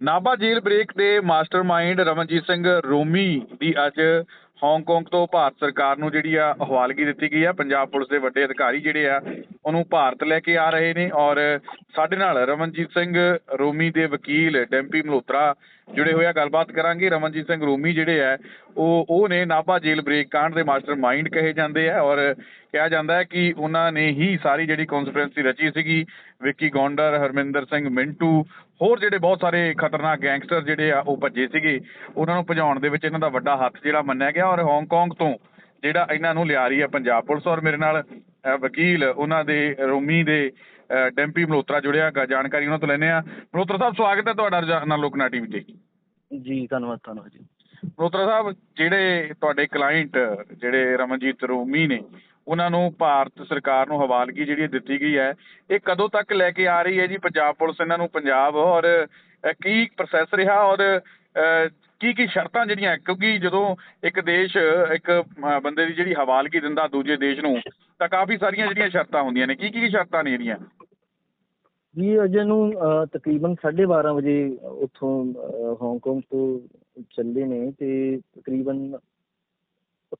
Nabha jail break ਦੇ mastermind Ramanjit Singh Romi ਦੀ ਅੱਜ ਹਾਂਗਕਾਂਗ ਤੋਂ ਭਾਰਤ ਸਰਕਾਰ ਨੂੰ ਜਿਹੜੀ ਆ ਹਵਾਲਗੀ ਦਿੱਤੀ ਗਈ ਆ। ਪੰਜਾਬ ਪੁਲਿਸ ਦੇ ਵੱਡੇ ਅਧਿਕਾਰੀ ਜਿਹੜੇ ਆ, ਉਹਨੂੰ ਭਾਰਤ ਲੈ ਕੇ ਆ ਰਹੇ ਨੇ ਔਰ ਸਾਡੇ ਨਾਲ ਰਮਨਜੀਤ ਸਿੰਘ ਰੋਮੀ ਦੇ ਵਕੀਲ ਡੈਂਪੀ ਮਲਹੋਤਰਾ ਜੁੜੇ ਹੋਏ ਆ। ਗੱਲਬਾਤ ਕਰਾਂਗੇ। ਰਮਨਜੀਤ ਸਿੰਘ ਰੋਮੀ ਜਿਹੜੇ ਆ, ਉਹ ਉਹ ਨੇ ਨਾਭਾ ਜੇਲ੍ਹ ਬ੍ਰੇਕ ਕਾਂਡ ਦੇ ਮਾਸਟਰਮਾਈਂਡ ਕਹੇ ਜਾਂਦੇ ਆ ਔਰ ਕਿਹਾ ਜਾਂਦਾ ਹੈ ਕਿ ਉਹਨਾਂ ਨੇ ਹੀ ਸਾਰੀ ਜਿਹੜੀ ਕਨਸਪੀਰੇਸੀ ਰਚੀ ਸੀਗੀ, ਵਿੱਕੀ ਗੌਂਡਰ, ਹਰਮਿੰਦਰ ਸਿੰਘ ਮਿੰਟੂ ਹੋਰ ਜਿਹੜੇ ਬਹੁਤ ਸਾਰੇ ਖਤਰਨਾਕ ਗੈਂਗਸਟਰ ਜਿਹੜੇ ਆ ਉਹ ਭੱਜੇ ਸੀਗੇ। ਉਹਨਾਂ ਨੂੰ ਭਜਾਉਣ ਦੇ ਵਿੱਚ ਇਹਨਾਂ ਦਾ ਵੱਡਾ ਹੱਥ ਜਿਹੜਾ ਮੰਨਿਆ ਗਿਆ ਔਰ ਹਾਂਗਕਾਂਗ ਤੋਂ ਜਿਹੜਾ ਇਹਨਾਂ ਨੂੰ ਲਿਆ ਰਹੀ ਹੈ ਪੰਜਾਬ ਪੁਲਿਸ। ਔਰ ਮੇਰੇ ਨਾਲ ਵਕੀਲ ਉਹਨਾਂ ਦੇ ਰੋਮੀ ਦੇ ਡੈਂਪੀ ਮਲਹੋਤਰਾ ਜੁੜਿਆ। ਜਾਣਕਾਰੀ ਉਹਨਾਂ ਤੋਂ ਲੈਣੇ ਆ ਮਲਹੋਤਰਾ ਸਾਹਿਬ ਸਵਾਗਤ ਹੈ ਤੁਹਾਡਾ ਰੋਜ਼ਾਨਾ ਲੋਕਨਾ ਟੀਵੀ ਤੇ। ਜੀ ਧੰਨਵਾਦ ਧੰਨਵਾਦ ਜੀ। ਮਲਹੋਤਰਾ ਸਾਹਿਬ ਜਿਹੜੇ ਤੁਹਾਡੇ ਕਲਾਇੰਟ ਜਿਹੜੇ ਰਮਨਜੀਤ ਰੋਮੀ ਨੇ ਉਹਨਾਂ ਨੂੰ ਭਾਰਤ ਸਰਕਾਰ ਨੂੰ ਹਵਾਲਗੀ ਜਿਹੜੀ ਦਿੱਤੀ ਗਈ ਹੈ ਇਹ ਕਦੋਂ ਤੱਕ ਲੈ ਕੇ ਆ ਰਹੀ ਹੈ ਜੀ? ਪੰਜਾਬ ਪੁਲਿਸ ਇਹਨਾਂ ਨੂੰ ਪੰਜਾਬ ਔਰ ਕੀ ਪ੍ਰੋਸੈਸ ਰਿਹਾ ਔਰ ਕੀ ਕੀ ਸ਼ਰਤਾਂ ਜਿਹੜੀਆਂ ਕਿਉਂਕਿ ਜਦੋਂ ਇੱਕ ਦੇਸ਼ ਇੱਕ ਬੰਦੇ ਦੀ ਜਿਹੜੀ ਹਵਾਲਗੀ ਦਿੰਦਾ ਦੂਜੇ ਦੇਸ਼ ਨੂੰ ਤਾਂ ਕਾਫੀ ਸਾਰੀਆਂ ਜਿਹੜੀਆਂ ਸ਼ਰਤਾਂ ਹੁੰਦੀਆਂ ਨੇ। ਕੀ ਕੀ ਸ਼ਰਤਾਂ ਨੇ ਇਹਦੀਆਂ? ਜੀ ਅਜੇ ਨੂੰ ਅ, ਤਕਰੀਬਨ 12:30 ਵਜੇ ਉੱਥੋਂ ਅ, ਹਾਂਗਕਾਂਗ ਤੋਂ ਚੱਲੇ ਨੇ ਤੇ ਤਕਰੀਬਨ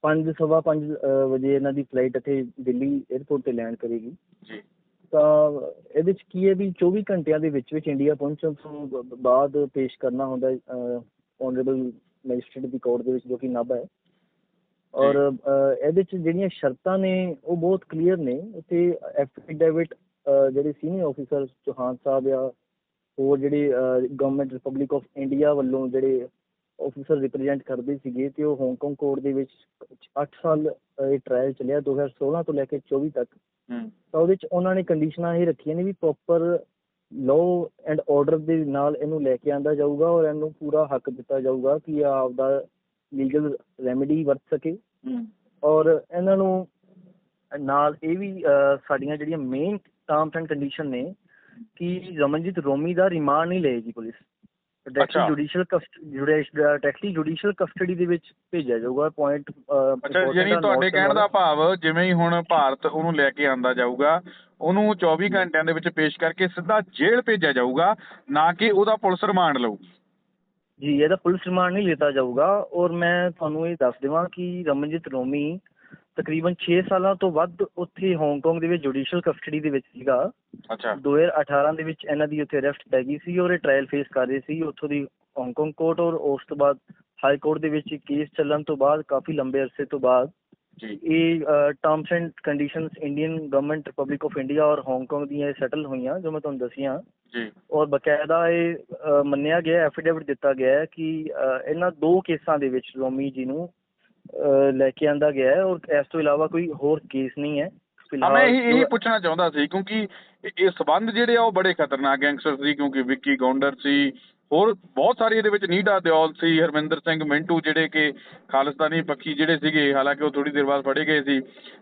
ਪੰਜ ਸਵਾ ਪੰਜ ਅ, ਵਜੇ ਇਹਨਾਂ ਦੀ ਫਲਾਈਟ ਇੱਥੇ ਦਿੱਲੀ 에ਅਰਪੋਰਟ ਤੇ ਲੈਂਡ ਕਰੇਗੀ। ਜੀ। ਤਾਂ ਇਹਦੇ ਚ ਕੀ ਹੈ ਵੀ 24 ਘੰਟਿਆਂ ਦੇ ਵਿੱਚ ਵਿੱਚ ਇੰਡੀਆ ਪਹੁੰਚਣ ਤੋਂ ਬ- ਬਾਅਦ ਪੇਸ਼ ਕਰਨਾ ਹੁੰਦਾ ਆਨਰੇਬਲ ਮੈਜਿਸਟ੍ਰੇਟ ਦੀ ਕੋਰਟ ਦੇ ਵਿੱਚ ਜੋ ਕਿ ਨਾਭਾ ਹੈ। ਔਰ ਅ, ਇਹਦੇ ਚ ਜਿਹੜੀਆਂ ਸ਼ਰਤਾਂ ਨੇ ਉਹ ਬਹੁਤ ਕਲੀਅਰ ਨੇ। ਉੱਥੇ ਐਫੀਡੇਵਿਟ ਜਿਹੜੇ ਸੀਨੀਅਰ ਆਫੀਸਰ ਚੌਹਾਨ ਸਾਹਿਬ ਆ ਹੋਰ ਜਿਹੜੇ ਗਵਰਨਮੈਂਟ ਰਿਪਬਲਿਕ ਆਫ ਇੰਡੀਆ ਵੱਲੋਂ ਜਿਹੜੇ ਆਫੀਸਰ ਰਿਪਰੈਜ਼ੈਂਟ ਕਰਦੇ ਸੀਗੇ ਤੇ ਉਹ ਹਾਂਗਕਾਂਗ ਕੋਰਟ ਦੇ ਵਿੱਚ 8 ਸਾਲ ਇਹ ਟ੍ਰਾਇਲ ਚੱਲਿਆ 2016 ਤੋਂ ਲੈ ਕੇ 24 ਤੱਕ। ਹੂੰ। ਤਾਂ ਉਹਦੇ ਚ ਉਹਨਾਂ ਨੇ ਕੰਡੀਸ਼ਨਾਂ ਇਹ ਰੱਖੀਆਂ ਨੇ ਵੀ ਪ੍ਰੋਪਰ ਲਾਅ ਐਂਡ ਆਰਡਰ ਦੇ ਨਾਲ ਇਹਨੂੰ ਲੈ ਕੇ ਆਂਦਾ ਜਾਊਗਾ ਔਰ ਇਹਨੂੰ ਪੂਰਾ ਹੱਕ ਦਿੱਤਾ ਜਾਊਗਾ ਕਿ ਇਹ ਆਪਦਾ ਲੀਗਲ ਰੈਮੇਡੀ ਵਰਤ ਸਕੇ। ਹੂੰ। ਔਰ ਇਹਨਾਂ ਨੂੰ ਨਾਲ ਇਹ ਵੀ ਸਾਡੀਆਂ ਜਿਹੜੀਆਂ ਮੇਨ ਟਰਮਸ ਐਂਡ ਕੰਡੀਸ਼ਨ ਨੇ ਕਿ ਰਮਨਜੀਤ ਰੋਮੀ ਦਾ ਰਿਮਾਂਡ ਨਹੀਂ ਲਏਗੀ police. Directly judicial directly judicial custody ਦੇ ਵਿੱਚ ਭੇਜਿਆ ਜਾਊਗਾ ਪੁਆਇੰਟ ਅੱਛਾ ਯਾਨੀ ਤੁਹਾਡੇ ਕਹਿਣ ਦਾ ਭਾਵ ਜਿਵੇਂ ਹੀ ਹੁਣ ਭਾਰਤ ਉਹਨੂੰ ਲੈ ਕੇ ਆਂਦਾ ਜਾਊਗਾ ਉਹਨੂੰ 24 ਘੰਟਿਆਂ ਦੇ ਵਿੱਚ ਪੇਸ਼ ਕਰਕੇ ਸਿੱਧਾ ਜੇਲ੍ਹ ਭੇਜਿਆ ਜਾਊਗਾ ਨਾ ਕਿ ਉਹਦਾ ਪੁਲਿਸ ਰਿਮਾਂਡ ਲਊਗੀ ਜੀ ਇਹਦਾ ਪੁਲਿਸ ਰਿਮਾਂਡ ਨਹੀਂ ਲਿੱਤਾ ਜਾਊਗਾ ਔਰ ਮੈਂ ਤੁਹਾਨੂੰ ਇਹ ਦੱਸ ਦੇਵਾਂ ਕਿ ਰਮਨਜੀਤ ਰੋਮੀ ਤਕਰੀਬਨ 6 ਸਾਲਾਂ ਤੋਂ ਵੱਧ ਉੱਥੇ ਹਾਂਗਕਾਂਗ ਦੇ ਵਿੱਚ ਜੁਡੀਸ਼ੀਅਲ ਕਸਟਡੀ ਦੇ ਵਿੱਚ ਸੀਗਾ। ਅੱਛਾ। 2018 ਦੇ ਵਿੱਚ ਇਹਨਾਂ ਦੀ ਉੱਥੇ ਅਰੈਸਟ ਪੈ ਗਈ ਸੀ ਔਰ ਇਹ ਟ੍ਰਾਇਲ ਫੇਸ ਕਰ ਰਹੇ ਸੀ। ਉੱਥੋਂ ਦੀ ਹਾਂਗਕਾਂਗ ਕੋਰਟ ਔਰ ਉਸ ਤੋਂ ਬਾਅਦ ਹਾਈ ਕੋਰਟ ਦੇ ਵਿੱਚ ਕੇਸ ਚੱਲਣ ਤੋਂ ਬਾਅਦ ਕਾਫੀ ਲੰਬੇ ਅਰਸੇ ਤੋਂ ਬਾਅਦ ਜੀ। ਇਹ terms and conditions Indian government republic of India ਔਰ ਹਾਂਗਕਾਂਗ ਦੀਆਂ ਸੈਟਲ ਹੋਈਆਂ ਜੋ ਮੈਂ ਤੁਹਾਨੂੰ ਦੱਸੀਆਂ। ਜੀ। ਔਰ ਬਕਾਇਦਾ ਇਹ ਮੰਨਿਆ ਗਿਆ ਐਫੀਡੇਵਿਟ ਦਿੱਤਾ ਗਿਆ ਕਿ ਇਹਨਾਂ ਦੋ ਕੇਸਾਂ ਦੇ ਵਿੱਚ ਰੋਮੀ ਜੀ ਨੂੰ ਲੈ ਕੇ ਆਂਦਾ ਗਿਆ ਹੈ ਔਰ ਇਸ ਤੋਂ ਇਲਾਵਾ ਕੋਈ ਹੋਰ ਕੇਸ ਨਹੀਂ ਹੈ ਹਾਂ ਮੈਂ ਇਹੀ ਇਹੀ ਪੁੱਛਣਾ ਚਾਹੁੰਦਾ ਸੀ ਕਿਉਂਕਿ ਇਹ- ਸਬੰਧ ਜਿਹੜੇ ਆ ਉਹ ਬੜੇ ਖਤਰਨਾਕ ਗੈਂਗਸਟਰ ਸੀ ਕਿਉਂਕਿ ਵਿੱਕੀ ਗੌਂਡਰ ਸੀ ਹੋਰ ਬਹੁਤ ਸਾਰੇ ਇਹਦੇ ਵਿੱਚ ਨੀਡਾ ਦਿਓਲ ਸੀ ਹਰਮਿੰਦਰ ਸਿੰਘ ਮਿੰਟੂ ਜਿਹੜੇ ਕਿ ਖਾਲਿਸਤਾਨੀ ਪੱਖੀ ਜਿਹੜੇ ਸੀਗੇ ਹਾਲਾਂਕਿ ਉਹ ਥੋੜੀ ਦੇਰ ਬਾਅਦ ਫੜੇ ਗਏ ਸੀ।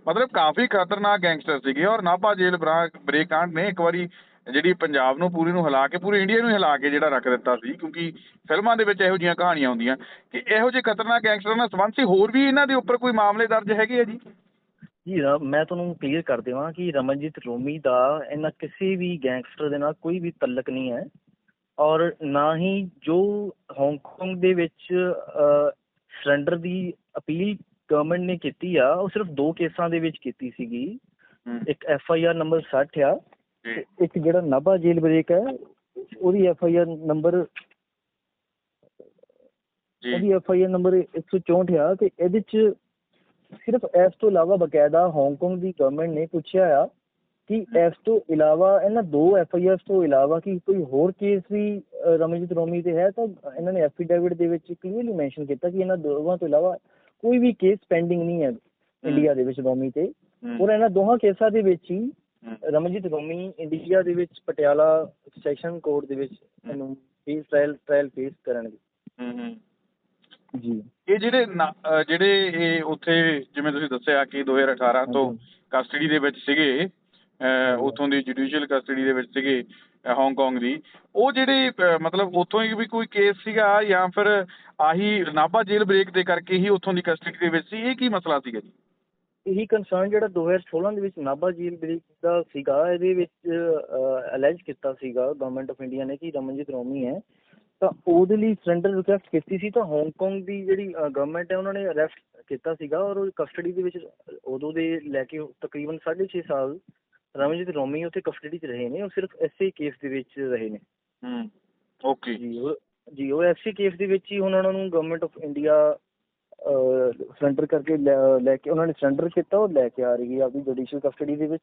ਮਤਲਬ ਕਾਫੀ ਖਤਰਨਾਕ ਗੈਂਗਸਟਰ ਸੀਗੇ ਔਰ ਨਾਭਾ ਜੇਲ੍ਹ ਬਰਾ ਬ੍ਰੇਕ ਕਾਂਡ ਨੇ ਇੱਕ ਵਾਰੀ ਜਿਹੜੀ ਪੰਜਾਬ ਨੂੰ ਪੂਰੀ ਨੂੰ ਹਿਲਾ ਕੇ ਪੂਰੇ ਇੰਡੀਆ ਨੂੰ ਹਿਲਾ ਕੇ ਜਿਹੜਾ ਰੱਖ ਦਿੱਤਾ ਸੀ ਕਿਉਂਕਿ ਫਿਲਮਾਂ ਦੇ ਵਿੱਚ ਇਹੋ ਜਿਹੀਆਂ ਕਹਾਣੀਆਂ ਹੁੰਦੀਆਂ ਕਿ ਇਹੋ ਜਿਹੇ ਖਤਰਨਾਕ ਗੈਂਗਸਟਰਾਂ ਨਾਲ ਸੰਬੰਧ ਸੀ ਹੋਰ ਵੀ ਇਹਨਾਂ ਦੇ ਉੱਪਰ ਕੋਈ ਮਾਮਲੇ ਦਰਜ ਹੈਗੇ ਆ ਜੀ? ਜੀ ਮੈਂ ਤੁਹਾਨੂੰ ਕਲੀਅਰ ਕਰ ਦੇਵਾਂ ਕਿ ਰਮਨਜੀਤ ਰੋਮੀ ਦਾ ਇਹਨਾਂ ਕਿਸੇ ਵੀ ਗੈਂਗਸਟਰ ਦੇ ਨਾਲ ਕੋਈ ਵੀ ਤਲਕ ਨਹੀਂ ਹੈ ਔਰ ਨਾ ਹੀ ਜੋ ਹਾਂਗਕਾਂਗ ਦੇ ਵਿੱਚ ਸਰੈਂਡਰ ਦੀ ਅਪੀਲ ਗਵਰਨਮੈਂਟ ਨੇ ਕੀਤੀ ਆ ਉਹ ਸਿਰਫ ਦੋ ਕੇਸਾਂ ਦੇ ਵਿੱਚ ਕੀਤੀ ਸੀਗੀ। ਇੱਕ ਐਫ ਆਈ ਆਰ ਨੰਬਰ 60 ਆ ਇੱਕ ਜਿਹੜਾ ਨਾਭਾ ਜੇਲ੍ਹ ਬ੍ਰੇਕ ਹੈ ਉਹਦੀ ਐਫ ਆਈ ਆਰ ਨੰਬਰ ਜੀ। ਉਹਦੀ ਐਫ ਆਈ ਆਰ ਨੰਬਰ 164 ਆ ਤੇ ਇਹਦੇ ਚ ਸਿਰਫ ਇਸ ਤੋਂ ਇਲਾਵਾ ਬਕਾਇਦਾ ਹਾਂਗਕਾਂਗ ਦੀ ਗਵਰਨਮੈਂਟ ਨੇ ਪੁੱਛਿਆ ਆ ਕਿ ਇਸ ਤੋਂ ਇਲਾਵਾ ਇਹਨਾਂ ਦੋ ਐਫ ਆਈ ਆਰ ਤੋਂ ਇਲਾਵਾ ਕੀ ਕੋਈ ਹੋਰ ਕੇਸ ਵੀ ਰਮਨਜੀਤ ਰੋਮੀ ਤੇ ਹੈ? ਤਾਂ ਇਹਨਾਂ ਨੇ ਐਫੀਡੇਵਿਟ ਦੇ ਵਿੱਚ ਕਲੀਅਰਲੀ ਮੈਂਸ਼ਨ ਕੀਤਾ ਕਿ ਇਹਨਾਂ ਦੋਵਾਂ ਤੋਂ ਇਲਾਵਾ ਕੋਈ ਵੀ ਕੇਸ ਪੈਂਡਿੰਗ ਨਹੀਂ ਹੈ ਇੰਡੀਆ ਦੇ ਵਿੱਚ ਰੋਮੀ ਤੇ। ਔਰ ਇਹਨਾਂ ਦੋਹਾਂ ਕੇਸਾਂ ਦੇ ਵਿੱਚ ਹੂੰ, ਰਮਨਜੀਤ ਰੋਮੀ ਇੰਡੀਆ ਦੇ ਵਿੱਚ ਪਟਿਆਲਾ ਸੈਸ਼ਨ ਕੋਰਟ ਦੇ ਵਿੱਚ ਇਹਨੂੰ ਫੇਸ ਟ੍ਰਾਇਲ ਟ੍ਰਾਇਲ ਫੇਸ ਕਰਨਗੇ। ਹੂੰ। ਜੀ। ਇਹ ਜਿਹੜੇ ਜਿਹੜੇ ਇਹ ਉੱਥੇ ਜਿਵੇਂ ਤੁਸੀਂ ਦੱਸਿਆ ਕਿ 2018 ਤੋਂ ਕਸਟਡੀ ਦੇ ਵਿੱਚ ਸੀਗੇ ਉੱਥੋਂ ਦੀ ਜੁਡੀਸ਼ੀਅਲ ਕਸਟਡੀ ਦੇ ਵਿੱਚ ਸੀਗੇ ਹਾਂਗਕਾਂਗ ਦੀ। ਉਹ ਜਿਹੜੇ ਮਤਲਬ ਉੱਥੋਂ ਹੀ ਵੀ ਕੋਈ ਕੇਸ ਸੀਗਾ ਜਾਂ ਫਿਰ ਆਹੀ ਨਾਭਾ ਜੇਲ੍ਹ ਬ੍ਰੇਕ ਦੇ ਕਰਕੇ ਹੀ ਉੱਥੋਂ ਦੀ ਕਸਟਡੀ ਦੇ ਵਿੱਚ ਸੀ ਇਹ ਕੀ ਮਸਲਾ ਸੀਗਾ ਜੀ? ਇਹੀ ਕੰਸਰਨ ਜਿਹੜਾ 2016 ਦੇ ਵਿੱਚ ਨਾਭਾ ਜੇਲ੍ਹ ਬ੍ਰੇਕ ਦਾ ਸੀਗਾ ਇਹਦੇ ਵਿੱਚ ਅਲੈਜ ਕੀਤਾ ਸੀਗਾ ਗਵਰਨਮੈਂਟ ਆਫ ਇੰਡੀਆ ਨੇ ਕਿ ਰਮਨਜੀਤ ਰੋਮੀ ਹੈ। ਤਾਂ ਉਹਦੇ ਲਈ ਸਰੈਂਡਰ ਰਿਕੁਐਸਟ ਕੀਤੀ ਸੀ ਤਾਂ ਹਾਂਗਕਾਂਗ ਦੀ ਜਿਹੜੀ ਗਵਰਨਮੈਂਟ ਹੈ ਉਹਨਾਂ ਨੇ ਅਰੈਸਟ ਕੀਤਾ ਸੀਗਾ ਔਰ ਉਹ ਕਸਟਡੀ ਦੇ ਵਿੱਚ ਉਦੋਂ ਦੇ ਲੈ ਕੇ ਤਕਰੀਬਨ 6.5 ਸਾਲ ਰਮਨਜੀਤ ਰੋਮੀ ਉੱਥੇ ਕਸਟਡੀ 'ਚ ਰਹੇ ਨੇ ਉਹ ਸਿਰਫ ਐਸਏ ਕੇਸ ਦੇ ਵਿੱਚ ਰਹੇ ਨੇ। ਹੂੰ ਓਕੇ। ਜੀ ਉਹ ਜੀ ਉਹ ਐਫਸੀ ਕੇਸ ਦੇ ਵਿੱਚ ਹੀ ਹੁਣ ਉਹਨਾਂ ਨੂੰ ਗਵਰਨਮੈਂਟ ਆਫ ਇੰਡੀਆ ਸਰੈਂਡਰ ਕਰਕੇ ਲੈ- ਲੈ ਕੇ ਉਹਨਾਂ ਨੇ ਸਰੈਂਡਰ ਕੀਤਾ ਉਹ ਲੈ ਕੇ ਆ ਰਹੀ ਹੈ ਆਪਣੀ ਜੁਡੀਸ਼ੀਅਲ ਕਸਟਡੀ ਦੇ ਵਿੱਚ।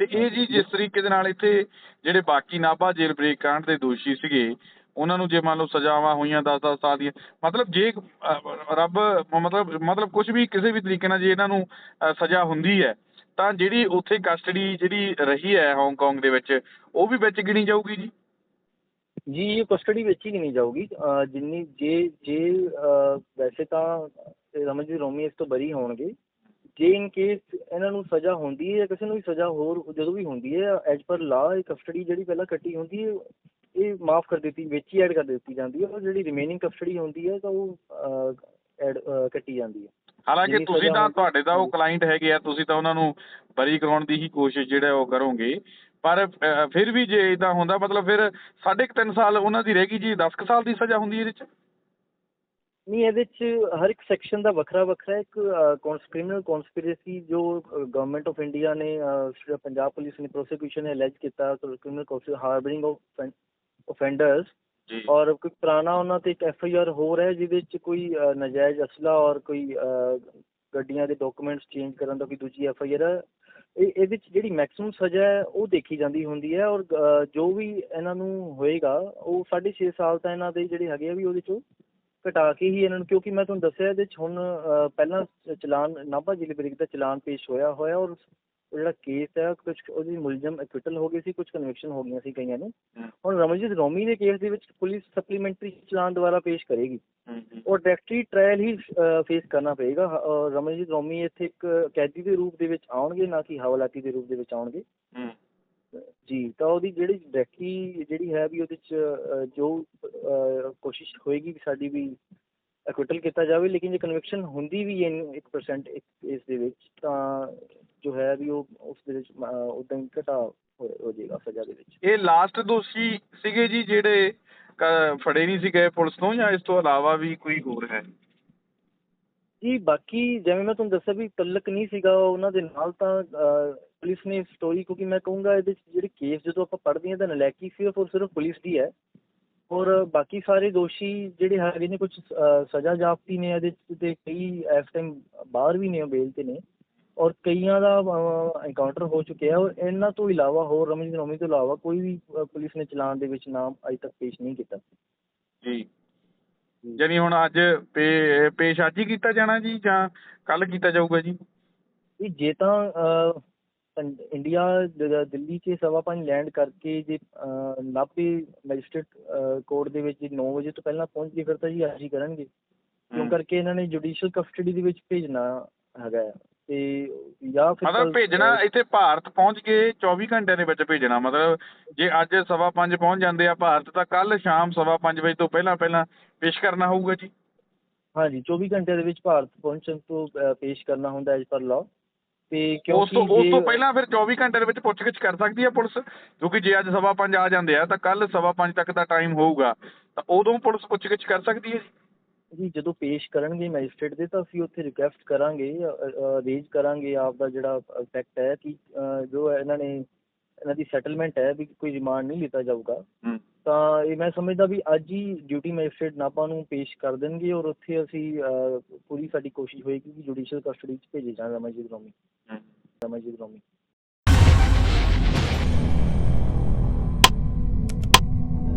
ਤੇ ਇਹ ਜੀ ਜਿਸ ਤਰੀਕੇ ਦੇ ਨਾਲ ਇੱਥੇ ਜਿਹੜੇ ਬਾਕੀ ਨਾਭਾ ਜੇਲ੍ਹ ਬ੍ਰੇਕ ਕਾਂਡ ਦੇ ਦੋਸ਼ੀ ਸੀਗੇ ਉਹਨਾਂ ਨੂੰ ਜੇ ਮੰਨ ਲਓ ਸਜ਼ਾਵਾਂ ਹੋਈਆਂ 10-10 ਸਾਲ ਦੀਆਂ ਮਤਲਬ ਜੇ ਅਹ, ਰੱਬ ਮਤਲਬ ਮਤਲਬ ਕੁਝ ਵੀ ਕਿਸੇ ਵੀ ਤਰੀਕੇ ਨਾਲ ਜੇ ਇਹਨਾਂ ਨੂੰ ਅਹ, ਸਜ਼ਾ ਹੁੰਦੀ ਹੈ ਤਾਂ ਜਿਹੜੀ ਉੱਥੇ ਕਸਟਡੀ ਜਿਹੜੀ ਰਹੀ ਹੈ ਹਾਂਗਕਾਂਗ ਦੇ ਵਿੱਚ ਉਹ ਵੀ ਵਿੱਚ ਗਿਣੀ ਜਾਊਗੀ ਜੀ? ਜੀ ਇਹ ਕਸਟਡੀ ਵਿੱਚ ਹੀ ਨਹੀਂ ਜਾਊਗੀ। ਜਿੰਨੀ ਜੇ ਜੇ ਵੈਸੇ ਤਾਂ ਰਮਨਜੀਤ ਰੋਮੀ ਇਸ ਤੋਂ ਬਰੀ ਹੋਣਗੇ। ਜੇ ਇਨ ਕੇਸ ਇਹਨਾਂ ਨੂੰ ਸਜ਼ਾ ਹੁੰਦੀ ਹੈ ਜਾਂ ਕਿਸੇ ਨੂੰ ਵੀ ਸਜ਼ਾ ਹੋਰ ਜਦੋਂ ਵੀ ਹੁੰਦੀ ਹੈ ਐਜ ਪਰ ਲਾ ਇਹ ਕਸਟਡੀ ਜਿਹੜੀ ਪਹਿਲਾਂ ਕੱਟੀ ਹੁੰਦੀ ਹੈ ਇਹ ਮਾਫ ਕਰ ਦਿੱਤੀ ਵਿੱਚ ਹੀ ਐਡ ਕਰ ਦਿੱਤੀ ਜਾਂਦੀ ਹੈ। ਔਰ ਜਿਹੜੀ ਰਿਮੇਨਿੰਗ ਕਸਟਡੀ ਹੁੰਦੀ ਹੈ ਤਾਂ ਉਹ ਐਡ ਕੱਟੀ ਜਾਂਦੀ ਹੈ। ਹਾਲਾਂਕਿ ਤੁਸੀਂ ਤਾਂ ਤੁਹਾਡੇ ਤਾਂ ਉਹ ਕਲਾਇੰਟ ਹੈਗੇ ਆ ਤੁਸੀਂ ਤਾਂ ਉਹਨਾਂ ਨੂੰ ਬਰੀ ਕਰਾਉਣ ਦੀ ਹੀ ਕੋਸ਼ਿਸ਼ ਜਿਹੜਾ ਉਹ ਕਰੋਗੇ। ਪਰ ਫਿਰ ਵੀ ਜੇ ਇਦਾਂ ਹੁੰਦਾ ਮਤਲਬ ਫਿਰ ਸਾਢੇ ਕੁ ਤਿੰਨ ਸਾਲ ਉਹਨਾਂ ਦੀ ਰਹਿ ਗਈ ਜੀ 10 ਕੁ ਸਾਲ ਦੀ ਸਜ਼ਾ ਹੁੰਦੀ ਇਹਦੇ 'ਚ? ਨਹੀਂ ਇਹਦੇ ਚ ਹਰ ਇੱਕ ਸੈਕਸ਼ਨ ਦਾ ਵੱਖਰਾ ਵੱਖਰਾ ਇੱਕ ਕ੍ਰਿਮੀਨਲ ਕਨਸਪੀਰੇਸੀ ਜੋ ਗਵਰਨਮੈਂਟ ਆਫ ਇੰਡੀਆ ਨੇ ਪੰਜਾਬ ਪੁਲਿਸ ਨੇ ਪ੍ਰੋਸੀਕਿਊਸ਼ਨ ਨੇ ਅਲੈਜ ਕੀਤਾ ਕ੍ਰਿਮੀਨਲ ਹਾਰਬਰਿੰਗ ਆਫ ਜੀ। ਔਰ ਕੋਈ ਪੁਰਾਣਾ ਉਹਨਾਂ ਤੇ ਇੱਕ ਐਫ ਆਈ ਆਰ ਹੋਰ ਹੈ ਜਿਹਦੇ ਚ ਕੋਈ ਨਜਾਇਜ਼ ਅਸਲਾ ਔਰ ਕੋਈ ਗੱਡੀਆਂ ਦੇ ਡਾਕੂਮੈਂਟਸ ਚੇਂਜ ਕਰਨ ਦਾ ਕੋਈ ਦੂਜੀ ਐਫ ਆਈ ਆਰ ਹੈ ਇਹ ਇਹਦੇ ਚ ਜਿਹੜੀ ਮੈਕਸਿਮਮ ਸਜ਼ਾ ਹੈ ਉਹ ਦੇਖੀ ਜਾਂਦੀ ਹੁੰਦੀ ਹੈ ਔਰ ਜੋ ਵੀ ਇਹਨਾਂ ਨੂੰ ਹੋਏਗਾ ਉਹ 6.5 ਸਾਲ ਤਾਂ ਇਹਨਾਂ ਦੇ ਜਿਹੜੇ ਹੈਗੇ ਆ ਵੀ ਉਹਦੇ ਚੋਂ ਘਟਾ ਕੇ ਹੀ ਇਹਨਾਂ ਨੂੰ ਕਿਉਂਕਿ ਮੈਂ ਤੁਹਾਨੂੰ ਦੱਸਿਆ ਇਹਦੇ ਚ ਹੁਣ ਅਹ, ਪਹਿਲਾਂ ਚਲਾਨ ਨਾਭਾ ਜ਼ਿਲ੍ਹੇ ਬ੍ਰਿਕ ਦਾ ਚਲਾਨ ਪੇਸ਼ ਹੋਇਆ ਹੋਇਆ ਔਰ ਉਹ ਜਿਹੜਾ ਕੇਸ ਹੈ ਕੁਝ ਉਹਦੀ ਮੁਲਜ਼ਮ ਐਕਵਿਟਲ ਹੋ ਗਈ ਸੀ ਕੁਝ ਕਨਵਿਕਸ਼ਨ ਹੋ ਗਈਆਂ ਸੀ ਕਈਆਂ ਨੂੰ। ਹੁਣ ਰਮਨਜੀਤ ਰੋਮੀ ਦੇ ਕੇਸ ਦੇ ਵਿੱਚ ਪੁਲਿਸ ਸਪਲੀਮੈਂਟਰੀ ਚਲਾਨ ਦੁਆਰਾ ਪੇਸ਼ ਕਰੇਗੀ। ਔਰ ਡਾਇਰੈਕਟਰੀ ਟ੍ਰਾਇਲ ਹੀ ਫੇਸ ਕਰਨਾ ਪਏਗਾ। ਰਮਨਜੀਤ ਰੋਮੀ ਇੱਥੇ ਇੱਕ ਕੈਦੀ ਦੇ ਰੂਪ ਦੇ ਵਿੱਚ ਆਉਣਗੇ ਨਾ ਕਿ ਹਵਾਲਾਤੀ ਦੇ ਰੂਪ ਦੇ ਵਿੱਚ ਆਉਣਗੇ। ਜੀ ਤਾਂ ਉਹਦੀ ਜਿਹੜੀ ਡਾਇਰੈਕਟਰੀ ਜਿਹੜੀ ਹੈ ਵੀ ਉਹਦੇ ਚ ਜੋ ਕੋਸ਼ਿਸ਼ ਹੋਏਗੀ ਵੀ ਸਾਡੀ ਵੀ ਐਕਵਿਟਲ ਕੀਤਾ ਜਾਵੇ ਲੇਕਿਨ ਜੇ ਕਨਵਿਕਸ਼ਨ ਹੁੰਦੀ ਵੀ ਹੈ 1% ਇਸ ਦੇ ਵਿੱਚ ਤਾਂ ਜੋ ਹੈ ਵੀ ਉਹ ਉਸ ਦੇ ਵਿੱਚ ਉਦਾਂ ਹੀ ਘਟਾ ਹੋ ਜਾਏਗਾ ਸਜ਼ਾ ਦੇ ਵਿੱਚ। ਇਹ ਲਾਸਟ ਦੋਸ਼ੀ ਸੀਗੇ ਜੀ ਜਿਹੜੇ ਫੜੇ ਨਹੀਂ ਸੀ ਗਏ ਪੁਲਿਸ ਤੋਂ ਜਾਂ ਇਸ ਤੋਂ ਇਲਾਵਾ ਵੀ ਕੋਈ ਹੋਰ ਹੈ? ਜੀ ਬਾਕੀ ਜਿਵੇਂ ਮੈਂ ਤੁਹਾਨੂੰ ਦੱਸਿਆ ਵੀ ਤਲਕ ਨਹੀਂ ਸੀਗਾ ਉਹਨਾਂ ਦੇ ਨਾਲ ਤਾਂ ਪੁਲਿਸ ਨੇ ਸਟੋਰੀ ਕਿਉਂਕਿ ਮੈਂ ਕਹੂੰਗਾ ਇਹਦੇ ਜਿਹੜੇ ਕੇਸ ਜਦੋਂ ਆਪਾਂ ਪੜ੍ਹਦੇ ਹਾਂ ਤਾਂ ਨਲਾਇਕੀ ਸਿਰਫ ਔਰ ਸਿਰਫ ਪੁਲਿਸ ਦੀ ਹੈ। ਔਰ ਬਾਕੀ ਸਾਰੇ ਦੋਸ਼ੀ ਜਿਹੜੇ ਹੈਗੇ ਨੇ ਕੁਝ ਸਜ਼ਾ ਜਾਪਤੀ ਨੇ ਇਹਦੇ 'ਚ ਤੇ ਕਈ ਇਸ ਟਾਈਮ ਬਾਹਰ ਵੀ ਨੇ ਬੇਲ ਤੇ ਨੇ ਔਰ ਕਈਆਂ ਦਾ ਐਨਕਾਊਂਟਰ ਹੋ ਚੁੱਕਿਆ ਔਰ ਇਹਨਾਂ ਤੋਂ ਇਲਾਵਾ ਹੋਰ ਰਮਨਜੀਤ ਨੋਮੀ ਤੋਂ ਇਲਾਵਾ ਕੋਈ ਵੀ ਪੁਲਿਸ ਨੇ ਚਲਾਨ ਦੇ ਵਿੱਚ ਨਾਮ ਅਜੇ ਤੱਕ ਪੇਸ਼ ਨਹੀਂ ਕੀਤਾ। ਜੀ। ਜਾਨੀ ਹੁਣ ਅੱਜ ਪੇਸ਼ ਅੱਜ ਹੀ ਕੀਤਾ ਜਾਣਾ ਜੀ ਜਾਂ ਕੱਲ ਕੀਤਾ ਜਾਊਗਾ ਜੀ? ਜੇ ਤਾਂ ਇੰਡੀਆ ਦਿੱਲੀ 'ਚ ਸਵਾ ਪੰਜ ਲੈਂਡ ਕਰਕੇ ਜੇ ਨਾਭੇ ਮੈਜਿਸਟ੍ਰੇਟ ਕੋਰਟ ਦੇ ਵਿੱਚ 9 ਵਜੇ ਤੋਂ ਪਹਿਲਾਂ ਪਹੁੰਚ ਗਏ ਫਿਰ ਤਾਂ ਜੀ ਹੀ ਕਰਨਗੇ ਕਿਉਂ। ਕਰਕੇ ਇਹਨਾਂ ਨੇ ਜੁਡੀਸ਼ੀਅਲ ਕਸਟਡੀ ਦੇ ਵਿੱਚ ਭੇਜਣਾ ਹੈਗਾ। ਤੇ ਜਾਂ ਫਿਰ ਮਤਲਬ ਭੇਜਣਾ ਇੱਥੇ ਭਾਰਤ ਪਹੁੰਚ ਕੇ 24 ਘੰਟਿਆਂ ਦੇ ਵਿੱਚ ਭੇਜਣਾ ਮਤਲਬ ਜੇ ਅੱਜ ਸਵਾ ਪੰਜ ਪਹੁੰਚ ਜਾਂਦੇ ਆ ਭਾਰਤ ਤਾਂ ਕੱਲ ਸ਼ਾਮ ਸਵਾ ਪੰਜ ਵਜੇ ਤੋਂ ਪਹਿਲਾਂ ਪਹਿਲਾਂ ਪੇਸ਼ ਕਰਨਾ ਹੋਊਗਾ ਜੀ ਹਾਂਜੀ 24 ਘੰਟਿਆਂ ਦੇ ਵਿੱਚ ਭਾਰਤ ਪਹੁੰਚਣ ਤੋਂ ਪੇਸ਼ ਕਰਨਾ ਹੁੰਦਾ ਐਜ ਪਰ ਲਾਅ ਤੇ ਉਸ ਤੋਂ ਉਸ ਤੋਂ ਪਹਿਲਾਂ ਫਿਰ 24 ਘੰਟੇ ਦੇ ਵਿੱਚ ਪੁੱਛਗਿੱਛ ਕਰ ਸਕਦੀ ਹੈ ਪੁਲਿਸ ਕਿਉਂਕਿ ਜੇ ਅੱਜ ਸਵਾ ਪੰਜ ਆ ਜਾਂਦੇ ਆ ਤਾਂ ਕੱਲ ਸਵਾ ਪੰਜ ਤੱਕ ਦਾ ਟਾਈਮ ਹੋਊਗਾ। ਤਾਂ ਉਦੋਂ ਪੁਲਿਸ ਪੁੱਛਗਿੱਛ ਕਰ ਸਕਦੀ ਹੈ ਜੀ। ਜਦੋਂ ਪੇਸ਼ ਕਰਨਗੇ ਮੈਜਿਸਟ੍ਰੇਟ ਦੇ ਤਾਂ ਅਸੀਂ ਉੱਥੇ ਰਿਕੁਐਸਟ ਕਰਾਂਗੇ ਰੇਜ ਕਰਾਂਗੇ ਆਪ ਦਾ ਜਿਹੜਾ ਫੈਕਟ ਹੈ ਕਿ ਜੋ ਇਹਨਾਂ ਨੇ ਇਹਨਾਂ ਦੀ ਸੈਟਲਮੈਂਟ ਹੈ ਵੀ ਕੋਈ ਰਿਮਾਂਡ ਨਹੀਂ ਲਿੱਤਾ ਜਾਊਗਾ। ਹੂੰ। ਤਾਂ ਇਹ ਮੈਂ ਸਮਝਦਾ ਵੀ ਅੱਜ ਹੀ ਡਿਊਟੀ ਮੈਜਿਸਟ੍ਰੇਟ ਨਾਪਾ ਨੂੰ ਪੇਸ਼ ਕਰ ਦੇਣਗੇ ਔਰ ਉੱਥੇ ਅਸੀਂ ਪੂਰੀ ਸਾਡੀ ਕੋਸ਼ਿਸ਼ ਹੋਏਗੀ ਕਿ ਜੁਡੀਸ਼ੀਅਲ ਕਸਟਡੀ 'ਚ ਭੇਜੇ ਜਾਣ ਰਮਨਜੀਤ ਰੋਮੀ ਰਮਨਜੀਤ ਰੋਮੀ